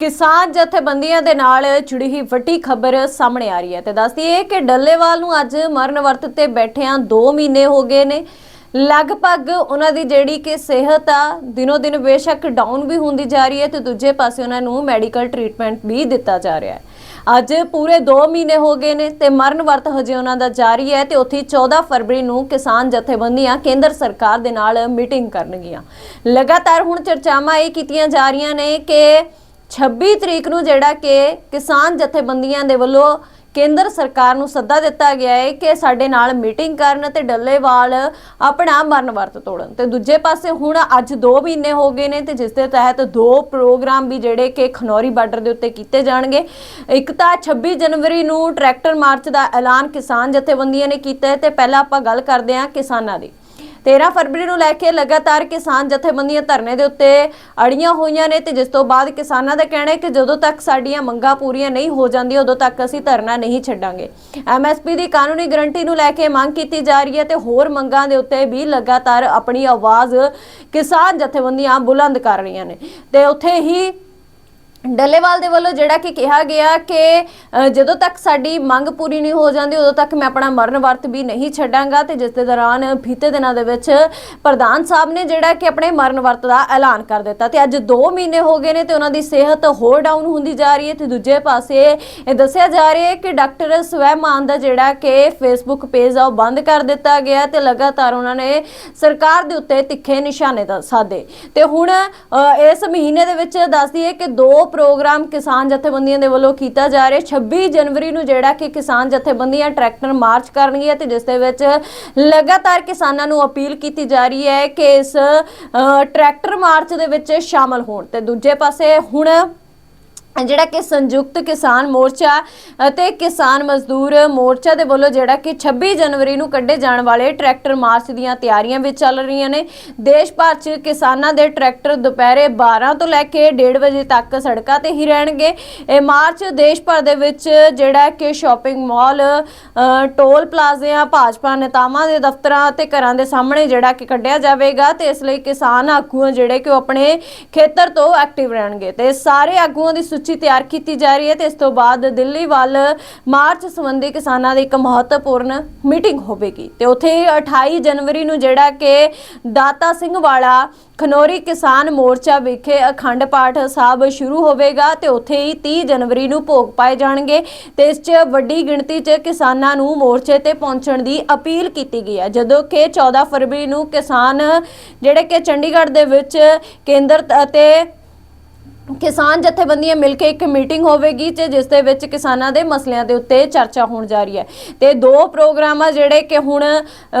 ਕਿਸਾਨ ਜਥੇਬੰਦੀਆਂ ਦੇ ਨਾਲ ਜੁੜੀ ਹੀ ਵੱਡੀ ਖਬਰ ਸਾਹਮਣੇ ਆ ਰਹੀ ਹੈ ਤੇ ਦੱਸਦੀ ਹੈ ਕਿ ਡੱਲੇਵਾਲ ਨੂੰ ਅੱਜ ਮਰਨ ਵਰਤ ਤੇ ਬੈਠਿਆਂ 2 ਮਹੀਨੇ ਹੋ ਗਏ ਨੇ। ਲਗਭਗ ਉਹਨਾਂ ਦੀ ਜਿਹੜੀ ਕਿ ਸਿਹਤ ਆ, ਦਿਨੋ ਦਿਨ ਬੇਸ਼ੱਕ ਡਾਊਨ ਵੀ ਹੁੰਦੀ ਜਾ ਰਹੀ ਹੈ ਤੇ ਦੂਜੇ ਪਾਸੇ ਉਹਨਾਂ ਨੂੰ ਮੈਡੀਕਲ ਟ੍ਰੀਟਮੈਂਟ ਵੀ ਦਿੱਤਾ ਜਾ ਰਿਹਾ ਹੈ। ਅੱਜ ਪੂਰੇ 2 ਮਹੀਨੇ ਹੋ ਗਏ ਨੇ ਤੇ ਮਰਨ ਵਰਤ ਹਜੇ ਉਹਨਾਂ ਦਾ ਜਾਰੀ ਹੈ ਤੇ ਉੱਥੇ 14 ਫਰਵਰੀ ਨੂੰ ਕਿਸਾਨ ਜਥੇਬੰਦੀਆਂ ਕੇਂਦਰ ਸਰਕਾਰ ਦੇ ਨਾਲ ਮੀਟਿੰਗ ਕਰਨਗੀਆਂ। ਲਗਾਤਾਰ ਹੁਣ ਚਰਚਾਵਾਂ ਇਹ ਕੀਤੀਆਂ ਜਾ ਰਹੀਆਂ ਨੇ ਕਿ 26 ਤਰੀਕ ਨੂੰ ਜਿਹੜਾ ਕਿ ਕਿਸਾਨ ਜਥੇਬੰਦੀਆਂ ਦੇ ਵੱਲੋਂ ਕੇਂਦਰ ਸਰਕਾਰ ਨੂੰ ਸੱਦਾ ਦਿੱਤਾ ਗਿਆ ਹੈ ਕਿ ਸਾਡੇ ਨਾਲ ਮੀਟਿੰਗ ਕਰਨ ਤੇ ਡੱਲੇਵਾਲ ਆਪਣਾ ਮਰਨ ਵਰਤ ਤੋੜਨ। ਤੇ ਦੂਜੇ ਪਾਸੇ ਹੁਣ ਅੱਜ 2 ਮਹੀਨੇ ਹੋ ਗਏ ਨੇ ਤੇ ਜਿਸ ਦੇ ਤਹਿਤ ਦੋ ਪ੍ਰੋਗਰਾਮ ਵੀ ਜਿਹੜੇ ਕਿ ਖਨੌਰੀ ਬਾਰਡਰ ਦੇ ਉੱਤੇ ਕੀਤੇ ਜਾਣਗੇ। ਇੱਕ ਤਾਂ 26 ਜਨਵਰੀ ਨੂੰ ਟਰੈਕਟਰ ਮਾਰਚ ਦਾ ਐਲਾਨ ਕਿਸਾਨ ਜਥੇਬੰਦੀਆਂ ਨੇ ਕੀਤਾ ਹੈ ਤੇ ਪਹਿਲਾਂ ਆਪਾਂ ਗੱਲ ਕਰਦੇ ਹਾਂ ਕਿਸਾਨਾਂ ਦੀ। 13 ਫਰਵਰੀ ਨੂੰ ਲੈ ਕੇ ਲਗਾਤਾਰ ਕਿਸਾਨ ਜਥੇਬੰਦੀਆਂ ਧਰਨੇ ਦੇ ਉੱਤੇ ਅੜੀਆਂ ਹੋਈਆਂ ਨੇ ਤੇ ਜਿਸ ਤੋਂ ਬਾਅਦ ਕਿਸਾਨਾਂ ਦਾ ਕਹਿਣਾ ਹੈ ਕਿ ਜਦੋਂ ਤੱਕ ਸਾਡੀਆਂ ਮੰਗਾਂ ਪੂਰੀਆਂ ਨਹੀਂ ਹੋ ਜਾਂਦੀਆਂ, ਉਦੋਂ ਤੱਕ ਅਸੀਂ ਧਰਨਾ ਨਹੀਂ ਛੱਡਾਂਗੇ। ਐਮਐਸਪੀ ਦੀ ਕਾਨੂੰਨੀ ਗਰੰਟੀ ਨੂੰ ਲੈ ਕੇ ਮੰਗ ਕੀਤੀ ਜਾ ਰਹੀ ਹੈ ਤੇ ਹੋਰ ਮੰਗਾਂ ਦੇ ਉੱਤੇ ਵੀ ਲਗਾਤਾਰ ਆਪਣੀ ਆਵਾਜ਼ ਕਿਸਾਨ ਜਥੇਬੰਦੀਆਂ ਬੁਲੰਦ ਕਰ ਰਹੀਆਂ ਨੇ। ਤੇ ਉੱਥੇ ਹੀ ਡੱਲੇਵਾਲ ਦੇ ਵੱਲੋਂ ਜਿਹੜਾ ਕਿ ਕਿਹਾ ਗਿਆ ਕਿ ਜਦੋਂ ਤੱਕ ਸਾਡੀ ਮੰਗ ਪੂਰੀ ਨਹੀਂ ਹੋ ਜਾਂਦੀ, ਉਦੋਂ ਤੱਕ ਮੈਂ ਆਪਣਾ ਮਰਨ ਵਰਤ ਵੀ ਨਹੀਂ ਛੱਡਾਂਗਾ ਤੇ ਜਿਸ ਦੇ ਦੌਰਾਨ ਬੀਤੇ ਦਿਨਾਂ ਦੇ ਵਿੱਚ ਪ੍ਰਧਾਨ ਸਾਹਿਬ ਨੇ ਜਿਹੜਾ ਕਿ ਆਪਣੇ ਮਰਨ ਵਰਤ ਦਾ ਐਲਾਨ ਕਰ ਦਿੱਤਾ ਤੇ ਅੱਜ 2 ਮਹੀਨੇ ਹੋ ਗਏ ਨੇ ਤੇ ਉਹਨਾਂ ਦੀ ਸਿਹਤ ਹੋਰ ਡਾਊਨ ਹੁੰਦੀ ਜਾ ਰਹੀ ਹੈ ਤੇ ਦੂਜੇ ਪਾਸੇ ਇਹ ਦੱਸਿਆ ਜਾ ਰਿਹਾ ਹੈ ਕਿ ਡਾਕਟਰ ਸਵੈਮਾਨ ਦਾ ਜਿਹੜਾ ਕਿ ਫੇਸਬੁੱਕ ਪੇਜ ਆ ਉਹ ਬੰਦ ਕਰ ਦਿੱਤਾ ਗਿਆ ਤੇ ਲਗਾਤਾਰ ਉਹਨਾਂ ਨੇ ਸਰਕਾਰ ਦੇ ਉੱਤੇ ਤਿੱਖੇ ਨਿਸ਼ਾਨੇ ਦਾ, ਸਾਧੇ ਤੇ ਹੁਣ ਇਸ ਮਹੀਨੇ ਦੇ ਵਿੱਚ ਦੱਸਦੀ ਹੈ ਕਿ ਦੋ ਪ੍ਰੋਗਰਾਮ ਕਿਸਾਨ ਜਥੇਬੰਦੀਆਂ ਦੇ ਵੱਲੋਂ ਕੀਤਾ ਜਾ ਰਿਹਾ। 26 ਜਨਵਰੀ ਨੂੰ ਜਿਹੜਾ ਕਿ ਕਿਸਾਨ ਜਥੇਬੰਦੀਆਂ ਟਰੈਕਟਰ ਮਾਰਚ ਕਰਨਗੀਆਂ ਤੇ ਜਿਸ ਦੇ ਵਿੱਚ ਲਗਾਤਾਰ ਕਿਸਾਨਾਂ ਨੂੰ ਅਪੀਲ ਕੀਤੀ ਜਾ ਰਹੀ ਹੈ ਕਿ ਇਸ ਟਰੈਕਟਰ ਮਾਰਚ ਦੇ ਵਿੱਚ ਸ਼ਾਮਲ ਹੋਣ। ਤੇ ਦੂਜੇ ਪਾਸੇ ਹੁਣ ਜਿਹੜਾ ਕਿ ਸੰਯੁਕਤ ਕਿਸਾਨ ਮੋਰਚਾ ਅਤੇ ਕਿਸਾਨ ਮਜ਼ਦੂਰ ਮੋਰਚਾ ਦੇ ਵੱਲੋਂ ਜਿਹੜਾ ਕਿ 26 ਜਨਵਰੀ ਨੂੰ ਕੱਢੇ ਜਾਣ ਵਾਲੇ ਟਰੈਕਟਰ ਮਾਰਚ ਦੀਆਂ ਤਿਆਰੀਆਂ ਵਿੱਚ ਚੱਲ ਰਹੀਆਂ ਨੇ। ਦੇਸ਼ ਭਰ 'ਚ ਕਿਸਾਨਾਂ ਦੇ ਟਰੈਕਟਰ ਦੁਪਹਿਰੇ 12 ਤੋਂ ਲੈ ਕੇ 1:30 ਵਜੇ ਤੱਕ ਸੜਕਾਂ ਤੇ ਹੀ ਰਹਿਣਗੇ। ਇਹ ਮਾਰਚ ਦੇਸ਼ ਭਰ ਦੇ ਵਿੱਚ ਜਿਹੜਾ ਕਿ ਸ਼ਾਪਿੰਗ ਮਾਲ ਟੋਲ ਪਲਾਜ਼ਿਆਂ, ਭਾਜਪਾ ਨੇਤਾਵਾਂ ਦੇ ਦਫ਼ਤਰਾਂ ਅਤੇ ਘਰਾਂ ਦੇ ਸਾਹਮਣੇ ਜਿਹੜਾ ਕਿ ਕੱਢਿਆ ਜਾਵੇਗਾ ਤੇ ਇਸ ਲਈ ਕਿਸਾਨ ਆਗੂ ਜਿਹੜੇ ਕਿ ਉਹ ਆਪਣੇ ਖੇਤਰ ਤੋਂ ਐਕਟਿਵ ਰਹਿਣਗੇ। ਤੇ ਸਾਰੇ ਆਗੂਆਂ ਦੀ ਸੂਚੀ ਤਿਆਰ ਕੀਤੀ ਜਾ ਰਹੀ ਹੈ ਤੇ ਇਸ ਤੋਂ ਬਾਅਦ ਦਿੱਲੀ ਵੱਲ ਮਾਰਚ ਸੰਬੰਧੀ ਕਿਸਾਨਾਂ ਦੀ ਇੱਕ ਮਹੱਤਵਪੂਰਨ ਮੀਟਿੰਗ ਹੋਵੇਗੀ। ਤੇ ਉੱਥੇ 28 ਜਨਵਰੀ ਨੂੰ ਜਿਹੜਾ ਕਿ ਦਾਤਾ ਸਿੰਘ ਵਾਲਾ ਖਨੌਰੀ ਕਿਸਾਨ ਮੋਰਚਾ ਵਿਖੇ ਅਖੰਡ ਪਾਠ ਸਾਹਿਬ ਸ਼ੁਰੂ ਹੋਵੇਗਾ ਤੇ ਉੱਥੇ ਹੀ 30 ਜਨਵਰੀ ਨੂੰ ਭੋਗ ਪਾਏ ਜਾਣਗੇ। ਤੇ ਇਸ 'ਚ ਵੱਡੀ ਗਿਣਤੀ 'ਚ ਕਿਸਾਨਾਂ ਨੂੰ ਮੋਰਚੇ ਤੇ ਪਹੁੰਚਣ ਦੀ ਅਪੀਲ ਕੀਤੀ ਗਈ ਹੈ। ਜਦੋਂ ਕਿ 14 ਫਰਵਰੀ ਨੂੰ ਕਿਸਾਨ ਜਿਹੜੇ ਕਿ ਚੰਡੀਗੜ੍ਹ ਦੇ ਵਿੱਚ ਕੇਂਦਰ ਅਤੇ ਕਿਸਾਨ ਜਥੇਬੰਦੀਆਂ ਮਿਲ ਕੇ ਇੱਕ ਮੀਟਿੰਗ ਹੋਵੇਗੀ ਤੇ ਜਿਸ ਦੇ ਵਿੱਚ ਕਿਸਾਨਾਂ ਦੇ ਮਸਲਿਆਂ ਦੇ ਉੱਤੇ ਚਰਚਾ ਹੋਣ ਜਾ ਰਹੀ ਹੈ। ਤੇ ਦੋ ਪ੍ਰੋਗਰਾਮ ਆ ਜਿਹੜੇ ਕਿ ਹੁਣ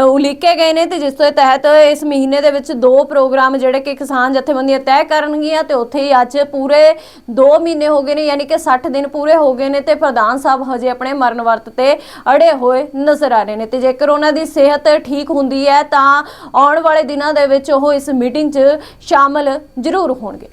ਉਲੀਕੇ ਗਏ ਨੇ ਤੇ ਜਿਸ ਦੇ ਤਹਿਤ ਇਸ ਮਹੀਨੇ ਦੇ ਵਿੱਚ ਦੋ ਪ੍ਰੋਗਰਾਮ ਜਿਹੜੇ ਕਿ ਕਿਸਾਨ ਜਥੇਬੰਦੀਆਂ ਤੈਅ ਕਰਨਗੀਆਂ ਤੇ ਉੱਥੇ ਹੀ ਅੱਜ ਪੂਰੇ 2 ਮਹੀਨੇ ਹੋ ਗਏ ਨੇ, ਯਾਨੀ ਕਿ 60 ਦਿਨ ਪੂਰੇ ਹੋ ਗਏ ਨੇ ਤੇ ਪ੍ਰਧਾਨ ਸਾਹਿਬ ਹਜੇ ਆਪਣੇ ਮਰਨ ਵਰਤ ਤੇ ਅੜੇ ਹੋਏ ਨਜ਼ਰ ਆ ਰਹੇ ਨੇ। ਤੇ ਜੇਕਰ ਉਹਨਾਂ ਦੀ ਸਿਹਤ ਠੀਕ ਹੁੰਦੀ ਹੈ ਤਾਂ ਆਉਣ ਵਾਲੇ ਦਿਨਾਂ ਦੇ ਵਿੱਚ ਉਹ ਇਸ ਮੀਟਿੰਗ 'ਚ ਸ਼ਾਮਲ ਜ਼ਰੂਰ ਹੋਣਗੇ।